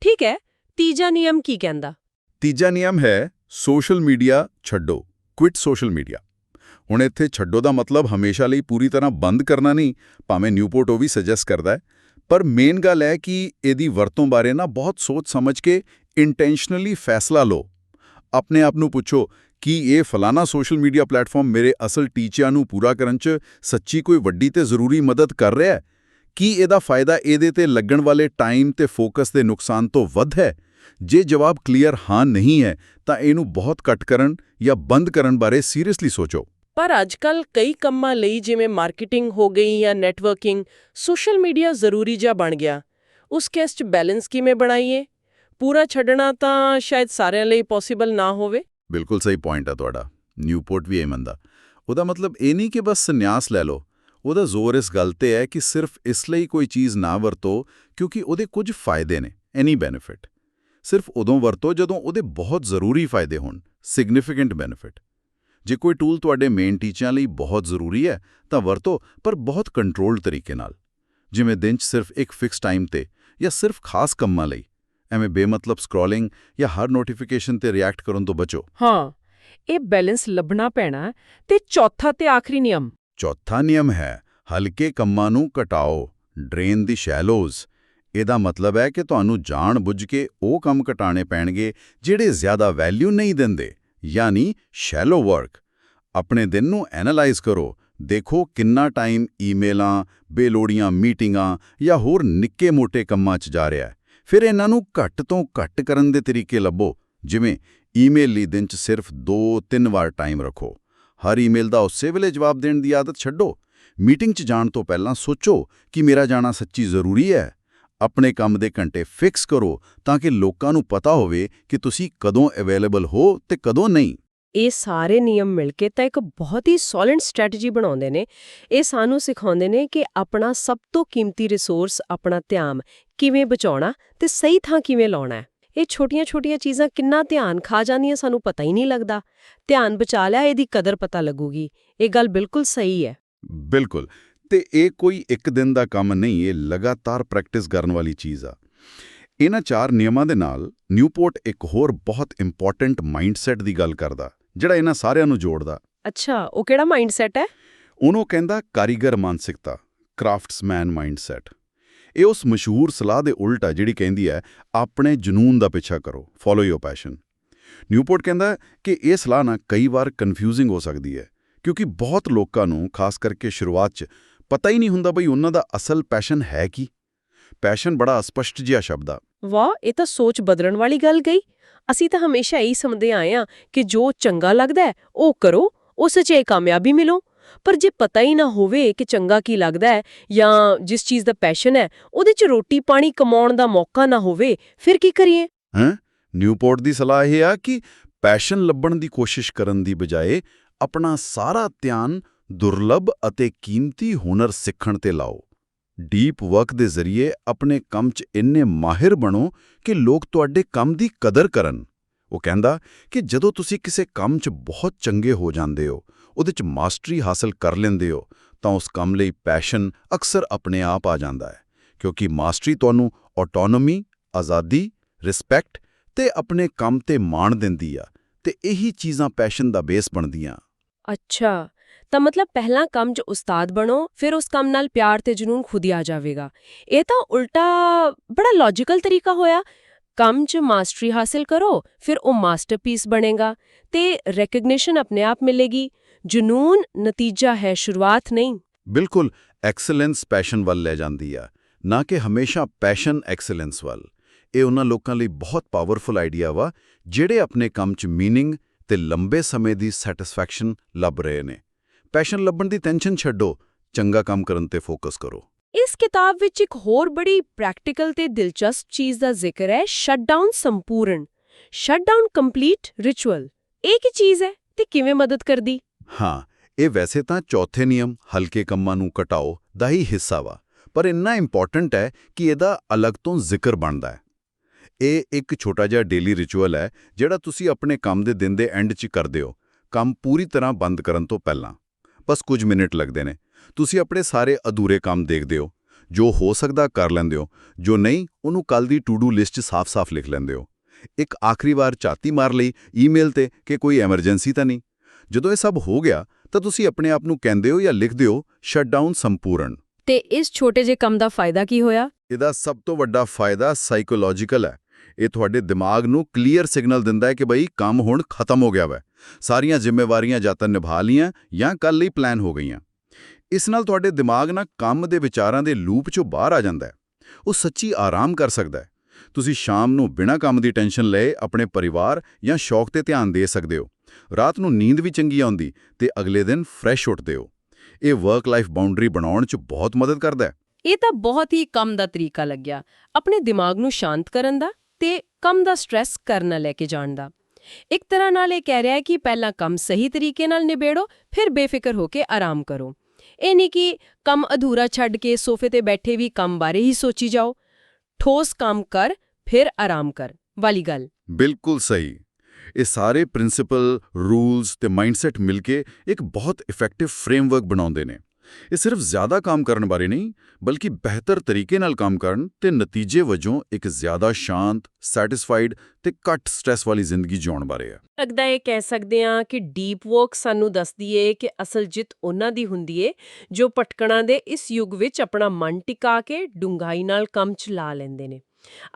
A: ਠੀਕ ਹੈ ਤੀਜਾ ਨਿਯਮ ਕੀ ਕਹਿੰਦਾ?
B: ਤੀਜਾ ਨਿਯਮ ਹੈ ਸੋਸ਼ਲ ਮੀਡੀਆ ਛੱਡੋ। ਕੁਇਟ ਸੋਸ਼ਲ ਮੀਡੀਆ ਹੁਣ ਇੱਥੇ ਛੱਡੋ ਦਾ ਮਤਲਬ ਹਮੇਸ਼ਾ ਲਈ ਪੂਰੀ ਤਰ੍ਹਾਂ ਬੰਦ ਕਰਨਾ ਨਹੀਂ ਭਾਵੇਂ ਨਿਊਪੋਰਟ ਉਹ ਵੀ ਸੁਜੈਸਟ ਕਰਦਾ ਹੈ। ਪਰ ਮੇਨ ਗੱਲ ਹੈ ਕਿ ਇਹਦੀ ਵਰਤੋਂ ਬਾਰੇ ਨਾ ਬਹੁਤ ਸੋਚ ਸਮਝ ਕੇ ਇੰਟੈਂਸ਼ਨਲੀ ਫੈਸਲਾ ਲਓ। ਆਪਣੇ ਆਪ ਨੂੰ ਪੁੱਛੋ ਕਿ ਇਹ ਫਲਾਣਾ ਸੋਸ਼ਲ ਮੀਡੀਆ ਪਲੇਟਫਾਰਮ ਮੇਰੇ ਅਸਲ ਟੀਚਿਆਂ ਨੂੰ ਪੂਰਾ ਕਰਨ 'ਚ ਸੱਚੀ ਕੋਈ ਵੱਡੀ ਤੇ ਜ਼ਰੂਰੀ ਮਦਦ ਕਰ ਰਿਹਾ ਹੈ? ਕੀ ਇਹਦਾ ਫਾਇਦਾ ਇਹਦੇ ਤੇ ਲੱਗਣ ਵਾਲੇ ਟਾਈਮ ਤੇ ਫੋਕਸ ਦੇ ਨੁਕਸਾਨ ਤੋਂ ਵੱਧ ਹੈ? ਜੇ ਜਵਾਬ ਕਲੀਅਰ ਹਾਂ ਨਹੀਂ ਹੈ, ਤਾਂ ਇਹਨੂੰ ਬਹੁਤ ਘੱਟ ਕਰਨ ਜਾਂ ਬੰਦ ਕਰਨ ਬਾਰੇ ਸੀਰੀਅਸਲੀ ਸੋਚੋ।
D: ਪਰ ਅੱਜਕੱਲ ਕਈ ਕੰਮਾਂ ਲਈ ਜਿਵੇਂ ਮਾਰਕੀਟਿੰਗ ਹੋ ਗਈ ਜਾਂ ਨੈਟਵਰਕਿੰਗ, ਸੋਸ਼ਲ ਮੀਡੀਆ ਜ਼ਰੂਰੀ ਜਿਹਾ ਬਣ ਗਿਆ। ਉਸ ਕੇਸ 'ਚ ਬੈਲੈਂਸ ਕਿਵੇਂ ਬਣਾਈਏ? ਪੂਰਾ ਛੱਡਣਾ ਤਾਂ ਸ਼ਾਇਦ ਸਾਰਿਆਂ ਲਈ ਪੋਸੀਬਲ ਨਾ ਹੋਵੇ।
B: ਬਿਲਕੁਲ ਸਹੀ ਪੁਆਇੰਟ ਆ ਤੁਹਾਡਾ। ਨਿਊਪੋਰਟ ਵੀ ਇਹ ਮੰਨਦਾ। ਉਹਦਾ ਮਤਲਬ ਇਹ ਨਹੀਂ ਕਿ ਬਸ ਸੰਨਿਆਸ ਲੈ ਲਓ। ਉਹਦਾ ਜ਼ੋਰ ਇਸ ਗੱਲ ਤੇ ਹੈ ਕਿ ਸਿਰਫ ਇਸ ਲਈ ਕੋਈ ਚੀਜ਼ ਨਾ ਵਰਤੋ, ਕਿਉਂਕਿ ਉਹਦੇ ਕੁਝ ਫਾਇਦੇ ਨੇ ਐਨੀ ਬੈਨੀਫਿਟ ਸਿਰਫ ਉਦੋਂ ਵਰਤੋ ਜਦੋਂ ਉਹਦੇ ਬਹੁਤ ਜ਼ਰੂਰੀ ਫਾਇਦੇ ਹੋਣ ਸਿਗਨੀਫੀਕੈਂਟ ਬੈਨੀਫਿਟ ਜੇ ਕੋਈ ਟੂਲ ਤੁਹਾਡੇ ਮੇਨ ਟੀਚਿਆਂ ਲਈ ਬਹੁਤ ਜ਼ਰੂਰੀ ਹੈ ਤਾਂ ਵਰਤੋ ਪਰ ਬਹੁਤ ਕੰਟਰੋਲਡ ਤਰੀਕੇ ਨਾਲ। ਜਿਵੇਂ ਦਿਨ 'ਚ ਸਿਰਫ ਇੱਕ ਫਿਕਸ ਟਾਈਮ ਤੇ ਜਾਂ ਸਿਰਫ ਖਾਸ ਕੰਮਾਂ ਲਈ। ਐਵੇਂ ਬੇਮਤਲਬ ਸਕਰੋਲਿੰਗ ਜਾਂ ਹਰ ਨੋਟੀਫਿਕੇਸ਼ਨ ਤੇ ਰਿਐਕਟ ਕਰਨ ਤੋਂ ਬਚੋ।
D: ਹਾਂ ਇਹ ਬੈਲੈਂਸ ਲੱਭਣਾ ਪੈਣਾ ਤੇ ਚੌਥਾ ਤੇ ਆਖਰੀ ਨਿਯਮ।
B: ਚੌਥਾ ਨਿਯਮ ਹੈ ਹਲਕੇ ਕੰਮਾਂ ਨੂੰ ਘਟਾਓ ਡਰੇਨ ਦੀ ਸ਼ੈਲੋਜ਼ ਇਹਦਾ ਮਤਲਬ ਹੈ ਕਿ ਤੁਹਾਨੂੰ ਜਾਣ ਬੁੱਝ ਕੇ ਉਹ ਕੰਮ ਘਟਾਣੇ ਪੈਣਗੇ ਜਿਹੜੇ ਜ਼ਿਆਦਾ ਵੈਲਿਊ ਨਹੀਂ ਦਿੰਦੇ। ਯਾਨੀ ਸ਼ੈਲੋ ਵਰਕ ਆਪਣੇ ਦਿਨ ਨੂੰ ਐਨਾਲਾਈਜ਼ ਕਰੋ। ਦੇਖੋ ਕਿੰਨਾ ਟਾਈਮ ਈਮੇਲਾਂ ਬੇਲੋੜੀਆਂ ਮੀਟਿੰਗਾਂ ਜਾਂ ਹੋਰ ਨਿੱਕੇ-ਮੋਟੇ ਕੰਮਾਂ 'ਚ ਜਾ ਰਿਹਾ ਹੈ। ਫਿਰ ਇਹਨਾਂ ਨੂੰ ਘੱਟ ਤੋਂ ਘੱਟ ਕਰਨ ਦੇ ਤਰੀਕੇ ਲੱਭੋ। ਜਿਵੇਂ ਈਮੇਲ ਲਈ ਦਿਨ 'ਚ ਸਿਰਫ 2-3 ਵਾਰ ਟਾਈਮ ਰੱਖੋ। ਹਰ ਈਮੇਲ ਦਾ ਉਸੇ ਵੇਲੇ ਜਵਾਬ ਦੇਣ ਦੀ ਆਦਤ ਛੱਡੋ। ਮੀਟਿੰਗ 'ਚ ਜਾਣ ਤੋਂ ਪਹਿਲਾਂ ਸੋਚੋ ਕਿ ਮੇਰਾ ਜਾਣਾ ਸੱਚੀ ਜ਼ਰੂਰੀ ਹੈ। ਆਪਣੇ ਕੰਮ ਦੇ ਘੰਟੇ ਫਿਕਸ ਕਰੋ ਤਾਂ ਕਿ ਲੋਕਾਂ ਨੂੰ ਪਤਾ ਹੋਵੇ ਕਿ ਤੁਸੀਂ ਕਦੋਂ ਅਵੇਲੇਬਲ ਹੋ ਤੇ ਕਦੋਂ ਨਹੀਂ।
A: ਇਹ ਸਾਰੇ ਨਿਯਮ ਮਿਲ ਕੇ ਤਾਂ ਇੱਕ ਬਹੁਤ ਹੀ ਸੋਲਿਡ ਸਟ੍ਰੈਟਜੀ ਬਣਾਉਂਦੇ ਨੇ। ਇਹ ਸਾਨੂੰ ਸਿਖਾਉਂਦੇ ਨੇ ਕਿ ਆਪਣਾ ਸਭ ਤੋਂ ਕੀਮਤੀ ਰਿਸੋਰਸ ਆਪਣਾ ਧਿਆਨ ਕਿਵੇਂ ਬਚਾਉਣਾ ਤੇ ਸਹੀ ਥਾਂ ਕਿਵੇਂ ਲਾਉਣਾ। ਹੈ ਇਹ ਛੋਟੀਆਂ-ਛੋਟੀਆਂ ਚੀਜ਼ਾਂ ਕਿੰਨਾ ਧਿਆਨ ਖਾ ਜਾਂਦੀਆਂ ਸਾਨੂੰ ਪਤਾ ਹੀ ਨਹੀਂ ਲੱਗਦਾ। ਧਿਆਨ ਬਚਾ ਲਿਆ ਇਹਦੀ ਕਦਰ ਪਤਾ ਲੱਗੂਗੀ। ਇਹ ਗੱਲ ਬਿਲਕੁਲ ਸਹੀ ਹੈ।
B: ਬਿਲਕੁਲ। ਤੇ ਇਹ ਕੋਈ ਇੱਕ ਦਿਨ ਦਾ ਕੰਮ ਨਹੀਂ ਇਹ ਲਗਾਤਾਰ ਪ੍ਰੈਕਟਿਸ ਕਰਨ ਵਾਲੀ ਚੀਜ਼ ਆ। ਇਹਨਾਂ ਚਾਰ ਨਿਯਮਾਂ ਦੇ ਨਾਲ ਨਿਊਪੋਰਟ ਇੱਕ ਹੋਰ ਬਹੁਤ ਇੰਪੋਰਟੈਂਟ ਮਾਈਂਡਸੈਟ ਦੀ ਗੱਲ ਕਰਦਾ ਜਿਹੜਾ ਇਹਨਾਂ ਸਾਰਿਆਂ ਨੂੰ ਜੋੜਦਾ।
A: ਅੱਛਾ ਉਹ ਕਿਹੜਾ ਮਾਈਂਡਸੈਟ ਹੈ?
B: ਉਹਨੂੰ ਕਹਿੰਦਾ ਕਾਰੀਗਰ ਮਾਨਸਿਕਤਾ ਕ੍ਰਾਫਟਸਮੈਨ ਮਾਈਂਡਸੈਟ। ਇਹ ਉਸ ਮਸ਼ਹੂਰ ਸਲਾਹ ਦੇ ਉਲਟ ਆ ਜਿਹੜੀ ਕਹਿੰਦੀ ਹੈ ਆਪਣੇ ਜਨੂਨ ਦਾ ਪਿੱਛਾ ਕਰੋ ਫੋਲੋ ਯੋਰ ਪੈਸ਼ਨ ਨਿਊਪੋਰਟ ਕਹਿੰਦਾ ਕਿ ਇਹ ਸਲਾਹ ਨਾ ਕਈ ਵਾਰ ਕਨਫਿਊਜ਼ਿੰਗ ਹੋ ਸਕਦੀ ਹੈ ਕਿਉਂਕਿ ਬਹੁਤ ਲੋਕਾਂ ਨੂੰ ਖਾਸ ਕਰਕੇ ਸ਼ੁਰੂਆਤ 'ਚ ਪਤਾ ਹੀ ਨਹੀਂ ਹੁੰਦਾ ਬਈ ਉਹਨਾਂ ਦਾ ਅਸਲ ਪੈਸ਼ਨ ਹੈ ਕੀ। ਪੈਸ਼ਨ ਬੜਾ ਅਸਪਸ਼ਟ ਜਿਹਾ ਸ਼ਬਦ ਆ।
A: ਵਾਹ ਇਹ ਤਾਂ ਸੋਚ ਬਦਲਣ ਵਾਲੀ ਗੱਲ ਗਈ। ਅਸੀਂ ਤਾਂ ਹਮੇਸ਼ਾ ਇਹੀ ਸਮਝਦੇ ਆਏ ਆ ਕਿ ਜੋ ਚੰਗਾ ਲੱਗਦਾ ਉਹ ਕਰੋ ਉਸ 'ਚ ਇਹ ਕਾਮਯਾਬੀ ਮਿਲੋ। ਪਰ ਜੇ ਪਤਾ ਹੀ ਨਾ ਹੋਵੇ ਕਿ ਚੰਗਾ ਕੀ ਲੱਗਦਾ ਹੈ ਜਾਂ ਜਿਸ ਚੀਜ਼ ਦਾ ਪੈਸ਼ਨ ਹੈ ਉਹਦੇ 'ਚ ਰੋਟੀ ਪਾਣੀ ਕਮਾਉਣ ਦਾ ਮੌਕਾ ਨਾ ਹੋਵੇ ਫਿਰ ਕੀ ਕਰੀਏ?
B: ਹੈਂ? ਨਿਊਪੋਰਟ ਦੀ ਸਲਾਹ ਇਹ ਆ ਕਿ ਪੈਸ਼ਨ ਲੱਭਣ ਦੀ ਕੋਸ਼ਿਸ਼ ਕਰਨ ਦੀ ਬਜਾਏ ਆਪਣਾ ਸਾਰਾ ਧਿਆਨ ਦੁਰਲੱਭ ਅਤੇ ਕੀਮਤੀ ਹੁਨਰ ਸਿੱਖਣ ਤੇ ਲਾਓ। ਡੀਪ ਵਰਕ ਦੇ ਜ਼ਰੀਏ ਆਪਣੇ ਕੰਮ 'ਚ ਇੰਨੇ ਮਾਹਿਰ ਬਣੋ ਕਿ ਲੋਕ ਤੁਹਾਡੇ ਕੰਮ ਦੀ ਕਦਰ ਕਰਨ। ਉਹ ਕਹਿੰਦਾ ਕਿ ਜਦੋਂ ਤੁਸੀਂ ਕਿਸੇ ਕੰਮ 'ਚ ਬਹੁਤ ਚੰਗੇ ਹੋ ਜਾਂਦੇ ਹੋ, ਉਹਦੇ 'ਚ ਮਾਸਟਰੀ ਹਾਸਲ ਕਰ ਲੈਂਦੇ ਹੋ, ਤਾਂ ਉਸ ਕੰਮ ਲਈ ਪੈਸ਼ਨ ਅਕਸਰ ਆਪਣੇ ਆਪ ਆ ਜਾਂਦਾ ਹੈ, ਕਿਉਂਕਿ ਮਾਸਟਰੀ ਤੁਹਾਨੂੰ ਆਟੋਨੋਮੀ, ਆਜ਼ਾਦੀ, ਰਿਸਪੈਕਟ ਤੇ ਆਪਣੇ ਕੰਮ ਤੇ ਮਾਣ ਦਿੰਦੀ ਆ ਤੇ ਇਹੀ ਚੀਜ਼ਾਂ ਪੈਸ਼ਨ ਦਾ ਬੇਸ ਬਣਦੀਆਂ।
A: ਅੱਛਾ। ਤਾਂ ਮਤਲਬ ਪਹਿਲਾਂ ਕੰਮ 'ਚ ਉਸਤਾਦ ਬਣੋ, ਫਿਰ ਉਸ ਕੰਮ ਨਾਲ ਪਿਆਰ ਤੇ ਜਨੂਨ ਖੁਦ ਹੀ ਆ ਜਾਵੇਗਾ। ਇਹ ਤਾਂ ਉਲਟਾ ਬੜਾ ਲੌਜੀਕਲ ਤਰੀਕਾ ਹੋਇਆ। ਕੰਮ 'ਚ ਮਾਸਟਰੀ ਹਾਸਲ ਕਰੋ, ਫਿਰ ਉਹ ਮਾਸਟਰਪੀਸ ਬਣੇਗਾ ਤੇ ਰੈਕਗਨੀਸ਼ਨ ਆਪਣੇ ਆਪ ਮਿਲੇਗੀ। ਜਨੂਨ ਨਤੀਜਾ ਹੈ ਸ਼ੁਰੂਆਤ ਨਹੀਂ।
B: ਬਿਲਕੁਲ ਐਕਸਲੈਂਸ ਪੈਸ਼ਨ ਵੱਲ ਲੈ ਜਾਂਦੀ ਆ, ਨਾ ਕਿ ਹਮੇਸ਼ਾ ਪੈਸ਼ਨ ਐਕਸਲੈਂਸ ਵੱਲ। ਇਹ ਉਹਨਾਂ ਲੋਕਾਂ ਲਈ ਬਹੁਤ ਪਾਵਰਫੁਲ ਆਈਡੀਆ ਵਾ, ਜਿਹੜੇ ਆਪਣੇ ਕੰਮ 'ਚ ਮੀਨਿੰਗ ਤੇ ਲੰਬੇ ਸਮੇਂ ਦੀ ਸੈਟੀਸਫੈਕਸ਼ਨ ਲੱਭ ਰਹੇ ਨੇ। ਪੈਸ਼ਨ ਲੱਭਣ ਦੀ ਟੈਨਸ਼ਨ ਛੱਡੋ ਚੰਗਾ ਕੰਮ ਕਰਨ ਤੇ ਫੋਕਸ ਕਰੋ।
A: ਇਸ ਕਿਤਾਬ ਵਿੱਚ ਇੱਕ ਹੋਰ ਬੜੀ ਪ੍ਰੈਕਟੀਕਲ ਤੇ ਦਿਲਚਸਪ ਚੀਜ਼ ਦਾ ਜ਼ਿਕਰ ਹੈ ਸ਼ਟਡਾਊਨ ਸੰਪੂਰਨ। ਸ਼ਟਡਾਊਨ ਕੰਪਲੀਟ ਰਿਚੁਅਲ ਇਹ ਕੀ ਚੀਜ਼ ਹੈ ਤੇ ਕਿਵੇਂ ਮਦਦ ਕਰਦੀ?
B: ਹਾਂ ਇਹ ਵੈਸੇ ਤਾਂ ਚੌਥੇ ਨਿਯਮ ਹਲਕੇ ਕੰਮਾਂ ਨੂੰ ਘਟਾਓ ਦਾ ਹੀ ਹਿੱਸਾ ਵਾ ਪਰ ਇੰਨਾ ਇੰਪੋਰਟੈਂਟ ਹੈ ਕਿ ਇਹਦਾ ਅਲੱਗ ਤੋਂ ਜ਼ਿਕਰ ਬਣਦਾ ਹੈ। ਇਹ ਇੱਕ ਛੋਟਾ ਜਿਹਾ ਡੇਲੀ ਰਿਚੁਅਲ ਹੈ ਜਿਹੜਾ ਤੁਸੀਂ ਆਪਣੇ ਕੰਮ ਦੇ ਦਿਨ ਦੇ ਐਂਡ 'ਚ ਕਰਦੇ ਹੋ। ਕੰਮ ਪੂਰੀ ਤਰ੍ਹਾਂ ਬੰਦ ਕਰਨ ਤੋਂ ਪਹਿਲਾਂ। ਬਸ ਕੁਝ ਮਿੰਟ ਲੱਗਦੇ ਨੇ। ਤੁਸੀਂ ਆਪਣੇ ਸਾਰੇ ਅਧੂਰੇ ਕੰਮ ਦੇਖਦੇ ਹੋ। ਜੋ ਹੋ ਸਕਦਾ ਕਰ ਲੈਂਦੇ ਹੋ। ਜੋ ਨਹੀਂ ਉਹਨੂੰ ਕੱਲ ਦੀ ਟੂ ਡੂ ਲਿਸਟ 'ਚ ਸਾਫ਼-ਸਾਫ਼ ਲਿਖ ਲੈਂਦੇ ਹੋ। ਇੱਕ ਆਖਰੀ ਵਾਰ ਝਾਤੀ ਮਾਰ ਲਈ ਈਮੇਲ ਤੇ ਕਿ ਕੋਈ ਐਮਰਜੈਂਸੀ ਤਾਂ ਨਹੀਂ। ਜਦੋਂ ਇਹ ਸਭ ਹੋ ਗਿਆ ਤਾਂ ਤੁਸੀਂ ਆਪਣੇ ਆਪ ਨੂੰ ਕਹਿੰਦੇ ਹੋ ਜਾਂ ਲਿਖਦੇ ਹੋ ਸ਼ਟਡਾਊਨ ਸੰਪੂਰਨ।
A: ਤੇ ਇਸ ਛੋਟੇ ਜਿਹੇ ਕੰਮ ਦਾ ਫਾਇਦਾ ਕੀ ਹੋਇਆ?
B: ਇਹਦਾ ਸਭ ਤੋਂ ਵੱਡਾ ਫਾਇਦਾ ਸਾਈਕੋਲੋਜੀਕਲ ਹੈ। ਇਹ ਤੁਹਾਡੇ ਦਿਮਾਗ ਨੂੰ ਕਲੀਅਰ ਸਿਗਨਲ ਦਿੰਦਾ ਹੈ ਕਿ ਬਈ ਕੰਮ ਹੁਣ ਖਤਮ ਹੋ ਗਿਆ ਵੈ। ਸਾਰੀਆਂ ਜ਼ਿੰਮੇਵਾਰੀਆਂ ਜਾਂ ਤਾਂ ਨਿਭਾ ਲੀਆਂ ਜਾਂ ਕੱਲ ਲਈ ਪਲਾਨ ਹੋ ਗਈਆਂ। ਇਸ ਨਾਲ ਤੁਹਾਡੇ ਦਿਮਾਗ ਨਾਲ ਕੰਮ ਦੇ ਵਿਚਾਰਾਂ ਦੇ ਲੂਪ ਚੋਂ ਬਾਹਰ ਆ ਜਾਂਦਾ ਹੈ। ਉਹ ਸੱਚੀ ਆਰਾਮ ਕਰ ਸਕਦਾ ਹੈ। ਤੁਸੀਂ ਸ਼ਾਮ ਨੂੰ ਬਿਨਾਂ ਕੰਮ ਦੀ ਟੈਨਸ਼ਨ ਲਏ ਆਪਣੇ ਪਰਿਵਾਰ ਜਾਂ ਸ਼ੌਕ ਤੇ ਧਿਆਨ ਦੇ ਸਕਦੇ ਹੋ। ਰਾਤ ਨੂੰ ਨੀਂਦ ਵੀ ਚੰਗੀ ਆਉਂਦੀ ਤੇ ਅਗਲੇ ਦਿਨ ਫਰੈਸ਼ ਉੱਠਦੇ ਹੋ। ਇਹ ਵਰਕ ਲਾਈਫ ਬਾਉਂਡਰੀ ਬਣਾਉਣ 'ਚ ਬਹੁਤ ਮਦਦ ਕਰਦਾ ਹੈ।
A: ਇਹ ਤਾਂ ਬਹੁਤ ਹੀ ਕੰਮ ਦਾ ਤਰੀਕਾ ਲੱਗਿਆ। ਆਪਣੇ ਦਿਮਾਗ ਨੂੰ ਸ਼ਾਂਤ ਕਰਨ ਦਾ। ਤੇ ਕੰਮ ਦਾ ਸਟ੍ਰੈਸ ਕਰਨਾ ਲੈ ਕੇ ਜਾਣ ਦਾ। ਇੱਕ ਤਰ੍ਹਾਂ ਨਾਲ ਇਹ ਕਹਿ ਰਿਹਾ ਹੈ ਕਿ ਪਹਿਲਾਂ ਕੰਮ ਸਹੀ ਤਰੀਕੇ ਨਾਲ ਨਿਬੇੜੋ, ਫਿਰ ਬੇਫਿਕਰ ਹੋ ਕੇ ਆਰਾਮ ਕਰੋ। ਇਹ ਨਹੀਂ ਕਿ ਕੰਮ ਅਧੂਰਾ ਛੱਡ ਕੇ ਸੋਫੇ ਤੇ ਬੈਠੇ ਵੀ ਕੰਮ ਬਾਰੇ ਹੀ ਸੋਚੀ ਜਾਓ। ਠੋਸ ਕੰਮ ਕਰ, ਫਿਰ ਆਰਾਮ ਕਰ। ਵਾਲੀ ਗੱਲ।
E: ਬਿਲਕੁਲ ਸਹੀ। ਇਹ ਸਾਰੇ ਪ੍ਰਿੰਸੀਪਲ ਰੂਲਸ ਤੇ ਮਾਈਂਡਸੈਟ ਮਿਲ ਕੇ ਇੱਕ ਬਹੁਤ ਇਫੈਕਟਿਵ ਫਰੇਮਵਰਕ ਬਣਾਉਂਦੇ ਨੇ। ਇਹ ਸਿਰਫ ਜ਼ਿਆਦਾ ਕੰਮ ਕਰਨ ਬਾਰੇ ਨਹੀਂ, ਬਲਕਿ ਬਿਹਤਰ ਤਰੀਕੇ ਨਾਲ ਕੰਮ ਕਰਨ ਤੇ ਨਤੀਜੇ ਵਜੋਂ ਇੱਕ ਜ਼ਿਆਦਾ ਸ਼ਾਂਤ, ਸੈਟੀਸਫਾਈਡ ਤੇ ਘੱਟ ਸਟ੍ਰੈਸ ਵਾਲੀ ਜ਼ਿੰਦਗੀ ਜਿਉਣ ਬਾਰੇ ਹੈ
A: ਲੱਗਦਾ ਇਹ ਕਹਿ ਸਕਦੇ ਹਾਂ ਕਿ ਡੀਪ ਵਰਕ ਸਾਨੂੰ ਦੱਸਦੀ ਏ ਕਿ ਅਸਲ ਜਿੱਤ ਉਹਨਾਂ ਦੀ ਹੁੰਦੀ ਏ ਜੋ ਪਟਕਣਾ ਦੇ ਇਸ ਯੁੱਗ ਵਿੱਚ ਆਪਣਾ ਮਨ ਟਿਕਾ ਕੇ ਡੂੰਘਾਈ ਨਾਲ ਕੰਮ ਚਲਾ ਲੈਂਦੇ ਨੇ।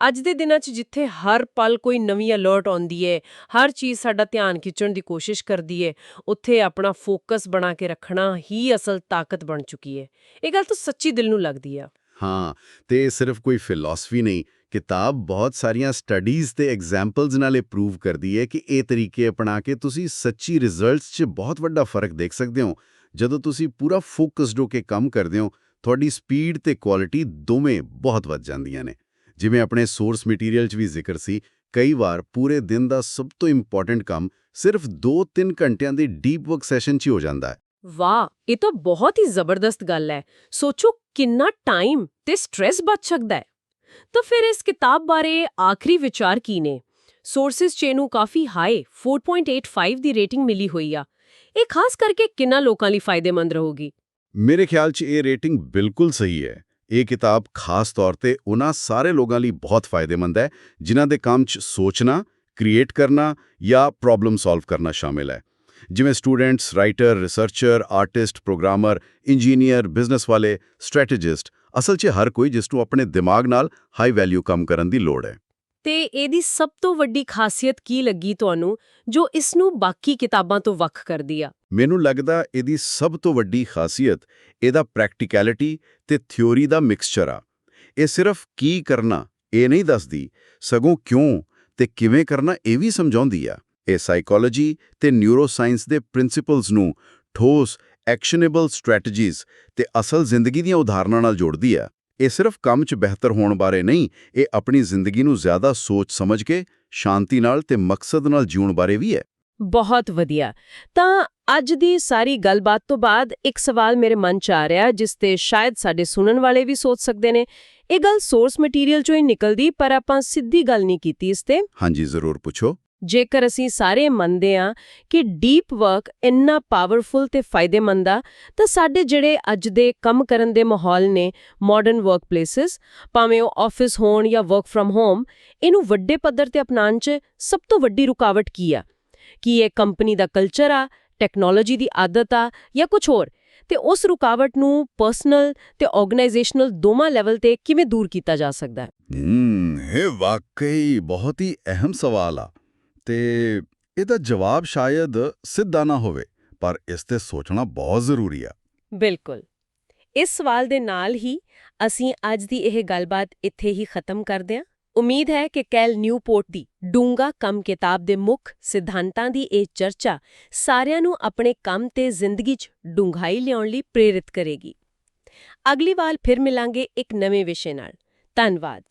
A: ਅੱਜ ਦੇ ਦਿਨਾਂ 'ਚ ਜਿੱਥੇ ਹਰ ਪਲ ਕੋਈ ਨਵੀਂ ਅਲਰਟ ਆਉਂਦੀ ਏ, ਹਰ ਚੀਜ਼ ਸਾਡਾ ਧਿਆਨ ਖਿੱਚਣ ਦੀ ਕੋਸ਼ਿਸ਼ ਕਰਦੀ ਏ, ਉੱਥੇ ਆਪਣਾ ਫੋਕਸ ਬਣਾ ਕੇ ਰੱਖਣਾ ਹੀ ਅਸਲ ਤਾਕਤ ਬਣ ਚੁੱਕੀ ਏ। ਇਹ ਗੱਲ ਤਾਂ ਸੱਚੀ ਦਿਲ ਨੂੰ ਲੱਗਦੀ ਆ।
B: ਹਾਂ, ਤੇ ਇਹ ਸਿਰਫ ਕੋਈ ਫਿਲਾਸਫੀ ਨਹੀਂ, ਕਿਤਾਬ ਬਹੁਤ ਸਾਰੀਆਂ ਸਟੱਡੀਜ਼ ਤੇ ਐਗਜ਼ਾਮਪਲਸ ਨਾਲ ਇਹ ਪ੍ਰੂਵ ਕਰਦੀ ਹੈ ਕਿ ਇਹ ਤਰੀਕੇ ਅਪਣਾ ਕੇ ਤੁਸੀਂ ਸੱਚੀ ਰਿਜ਼ਲਟਸ 'ਚ ਬਹੁਤ ਵੱਡਾ ਫ਼ਰਕ ਦੇਖ ਸਕਦੇ ਹੋ। ਜਦੋਂ ਤੁਸੀਂ ਪੂਰਾ ਫੋਕਸਡ ਹੋ ਕੇ ਕੰਮ ਕਰਦੇ ਹੋ, ਤੁਹਾਡੀ ਸਪੀਡ ਤੇ ਕੁਆਲਿਟੀ ਦੋਵੇਂ ਬਹੁਤ ਵੱਧ ਜਾਂਦੀਆਂ ਨੇ। ਜਿਵੇਂ ਆਪਣੇ ਸੋਰਸ ਮਟੀਰੀਅਲ 'ਚ ਵੀ ਜ਼ਿਕਰ ਸੀ ਕਈ ਵਾਰ ਪੂਰੇ ਦਿਨ ਦਾ ਸਭ ਤੋਂ ਇੰਪੋਰਟੈਂਟ ਕੰਮ ਸਿਰਫ 2-3 ਘੰਟਿਆਂ ਦੀ ਡੀਪ ਵਰਕ ਸੈਸ਼ਨ 'ਚ ਹੀ ਹੋ ਜਾਂਦਾ ਹੈ।
A: ਵਾਹ! ਇਹ ਤਾਂ ਬਹੁਤ ਹੀ ਜ਼ਬਰਦਸਤ ਗੱਲ ਹੈ। ਸੋਚੋ ਕਿੰਨਾ ਟਾਈਮ ਤੇ ਸਟ्रेस ਬਚ ਸਕਦਾ ਹੈ। ਤਾਂ ਫਿਰ ਇਸ ਕਿਤਾਬ ਬਾਰੇ ਆਖਰੀ ਵਿਚਾਰ ਕੀ ਨੇ? ਸੋਰਸਸ 'ਚ ਇਹਨੂੰ ਕਾਫੀ ਹਾਈ 4.85 ਦੀ ਰੇਟਿੰਗ ਮਿਲੀ ਹੋਈ ਆ। ਇਹ ਖਾਸ ਕਰਕੇ ਕਿੰਨਾ ਲੋਕਾਂ ਲਈ ਫਾਇਦੇਮੰਦ ਰਹੂਗੀ?
B: ਮੇਰੇ ਖਿਆਲ 'ਚ ਇਹ ਰੇਟਿੰਗ ਬਿਲਕੁਲ ਸਹੀ ਹੈ। ਇਹ ਕਿਤਾਬ ਖਾਸ ਤੌਰ ਤੇ ਉਹਨਾਂ ਸਾਰੇ ਲੋਕਾਂ ਲਈ ਬਹੁਤ ਫਾਇਦੇਮੰਦ ਹੈ, ਜਿਨ੍ਹਾਂ ਦੇ ਕੰਮ 'ਚ ਸੋਚਣਾ ਕ੍ਰੀਏਟ ਕਰਨਾ ਜਾਂ ਪ੍ਰੋਬਲਮ ਸੋਲਵ ਕਰਨਾ ਸ਼ਾਮਿਲ ਹੈ। ਜਿਵੇਂ students writer researcher artist programmer engineer business ਵਾਲੇ ਸਟ੍ਰੈਟੇਜਿਸਟ ਅਸਲ 'ਚ ਹਰ ਕੋਈ ਜਿਸ ਨੂੰ ਆਪਣੇ ਦਿਮਾਗ ਨਾਲ ਹਾਈ ਵੈਲਿਊ ਕੰਮ ਕਰਨ ਦੀ ਲੋੜ ਹੈ।
A: ਤੇ ਇਹਦੀ ਸਭ ਤੋਂ ਵੱਡੀ ਖਾਸੀਅਤ ਕੀ ਲੱਗੀ ਤੁਹਾਨੂੰ, ਜੋ ਇਸ ਨੂੰ ਬਾਕੀ ਕਿਤਾਬਾਂ ਤੋਂ ਵੱਖ ਕਰਦੀ ਆ?
B: ਮੈਨੂੰ ਲੱਗਦਾ ਇਹਦੀ ਸਭ ਤੋਂ ਵੱਡੀ ਖਾਸੀਅਤ ਇਹਦਾ ਪ੍ਰੈਕਟੀਕੈਲਿਟੀ ਤੇ ਥਿਉਰੀ ਦਾ ਮਿਕਸਚਰ ਆ। ਇਹ ਸਿਰਫ ਕੀ ਕਰਨਾ ਇਹ ਨਹੀਂ ਦੱਸਦੀ, ਸਗੋਂ ਕਿਉਂ ਤੇ ਕਿਵੇਂ ਕਰਨਾ ਇਹ ਵੀ ਸਮਝਾਉਂਦੀ ਆ। ਇਹ ਸਾਈਕੋਲੋਜੀ ਤੇ ਨਿਊਰੋਸਾਇੰਸ ਦੇ ਪ੍ਰਿੰਸੀਪਲਸ ਨੂੰ ਠੋਸ, ਐਕਸ਼ਨੇਬਲ ਸਟ੍ਰੈਟਜੀਜ਼ ਤੇ ਅਸਲ ਜ਼ਿੰਦਗੀ ਦੀਆਂ ਉਦਾਹਰਨਾਂ ਨਾਲ ਜੋੜਦੀ ਆ। ਇਹ ਸਿਰਫ ਕੰਮ 'ਚ ਬਿਹਤਰ ਹੋਣ ਬਾਰੇ ਨਹੀਂ ਇਹ ਆਪਣੀ ਜ਼ਿੰਦਗੀ ਨੂੰ ਜ਼ਿਆਦਾ ਸੋਚ ਸਮਝ ਕੇ ਸ਼ਾਂਤੀ ਨਾਲ ਤੇ ਮਕਸਦ ਨਾਲ ਜਿਉਣ ਬਾਰੇ ਵੀ ਹੈ।
A: ਬਹੁਤ ਵਧੀਆ। ਤਾਂ ਅੱਜ ਦੀ ਸਾਰੀ ਗੱਲਬਾਤ ਤੋਂ ਬਾਅਦ ਇੱਕ ਸਵਾਲ ਮੇਰੇ ਮਨ 'ਚ ਆ ਰਿਹਾ ਜਿਸ ਤੇ ਸ਼ਾਇਦ ਸਾਡੇ ਸੁਣਨ ਵਾਲੇ ਵੀ ਸੋਚ ਸਕਦੇ ਨੇ। ਇਹ ਗੱਲ ਸੋਰਸ ਮਟੀਰੀਅਲ 'ਚੋਂ ਹੀ ਨਿਕਲਦੀ ਪਰ ਆਪਾਂ ਸਿੱਧੀ ਗੱਲ ਨਹੀਂ ਕੀਤੀ ਇਸ ਤੇ।
B: ਹਾਂਜੀ ਜ਼ਰੂਰ ਪੁੱਛੋ।
A: ਜੇਕਰ ਅਸੀਂ ਸਾਰੇ ਮੰਨਦੇ ਹਾਂ ਕਿ ਡੀਪ ਵਰਕ ਇੰਨਾ ਪਾਵਰਫੁਲ ਤੇ ਫਾਇਦੇਮੰਦ ਆ, ਤਾਂ ਸਾਡੇ ਜਿਹੜੇ ਅੱਜ ਦੇ ਕੰਮ ਕਰਨ ਦੇ ਮਾਹੌਲ ਨੇ ਮਾਡਰਨ ਵਰਕਪਲੇਸਸ ਭਾਵੇਂ ਉਹ ਆਫਿਸ ਹੋਣ ਜਾਂ ਵਰਕ ਫਰਮ ਹੋਮ ਇਹਨੂੰ ਵੱਡੇ ਪੱਧਰ ਤੇ ਅਪਣਾਉਣ 'ਚ ਸਭ ਤੋਂ ਵੱਡੀ ਰੁਕਾਵਟ ਕੀ ਆ? ਕੀ ਇਹ ਕੰਪਨੀ ਦਾ ਕਲਚਰ ਆ ਟੈਕਨੋਲੋਜੀ ਦੀ ਆਦਤ ਆ ਜਾਂ ਕੁਝ ਹੋਰ? ਤੇ ਉਸ ਰੁਕਾਵਟ ਨੂੰ ਪਰਸਨਲ ਤੇ ਆਰਗੇਨਾਈਜੇਸ਼ਨਲ ਦੋਵਾਂ ਲੈਵਲ ਤੇ ਕਿਵੇਂ ਦੂਰ ਕੀਤਾ ਜਾ ਸਕਦਾ ਹੈ,
B: ਇਹ ਵਾਕਈ ਬਹੁਤ ਹੀ ਅਹਿਮ ਸਵਾਲ ਆ। ਤੇ ਇਹਦਾ ਜਵਾਬ ਸ਼ਾਇਦ ਸਿੱਧਾ ਨਾ ਹੋਵੇ, ਪਰ ਇਸ ਤੇ ਸੋਚਣਾ ਬਹੁਤ ਜ਼ਰੂਰੀ ਆ।
A: ਬਿਲਕੁਲ। ਇਸ ਸਵਾਲ ਦੇ ਨਾਲ ਹੀ ਅਸੀਂ ਅੱਜ ਦੀ ਇਹ ਗੱਲਬਾਤ ਇੱਥੇ ਹੀ ਖਤਮ ਕਰਦੇ ਹਾਂ। ਉਮੀਦ ਹੈ ਕਿ ਕੈਲ ਨਿਊਪੋਰਟ ਦੀ ਡੂੰਗਾ ਕੰਮ ਕਿਤਾਬ ਦੇ ਮੁੱਖ ਸਿਧਾਂਤਾਂ ਦੀ ਇਹ ਚਰਚਾ ਸਾਰਿਆਂ ਨੂੰ ਆਪਣੇ ਕੰਮ ਤੇ ਜ਼ਿੰਦਗੀ 'ਚ ਡੂੰਘਾਈ ਲਿਆਉਣ ਲਈ ਪ੍ਰੇਰਿਤ ਕਰੇਗੀ। ਅਗਲੀ ਵਾਰ ਫਿਰ ਮਿਲਾਂਗੇ ਇੱਕ ਨਵੇਂ ਵਿਸ਼ੇ ਨਾਲ। ਧੰਨਵਾਦ।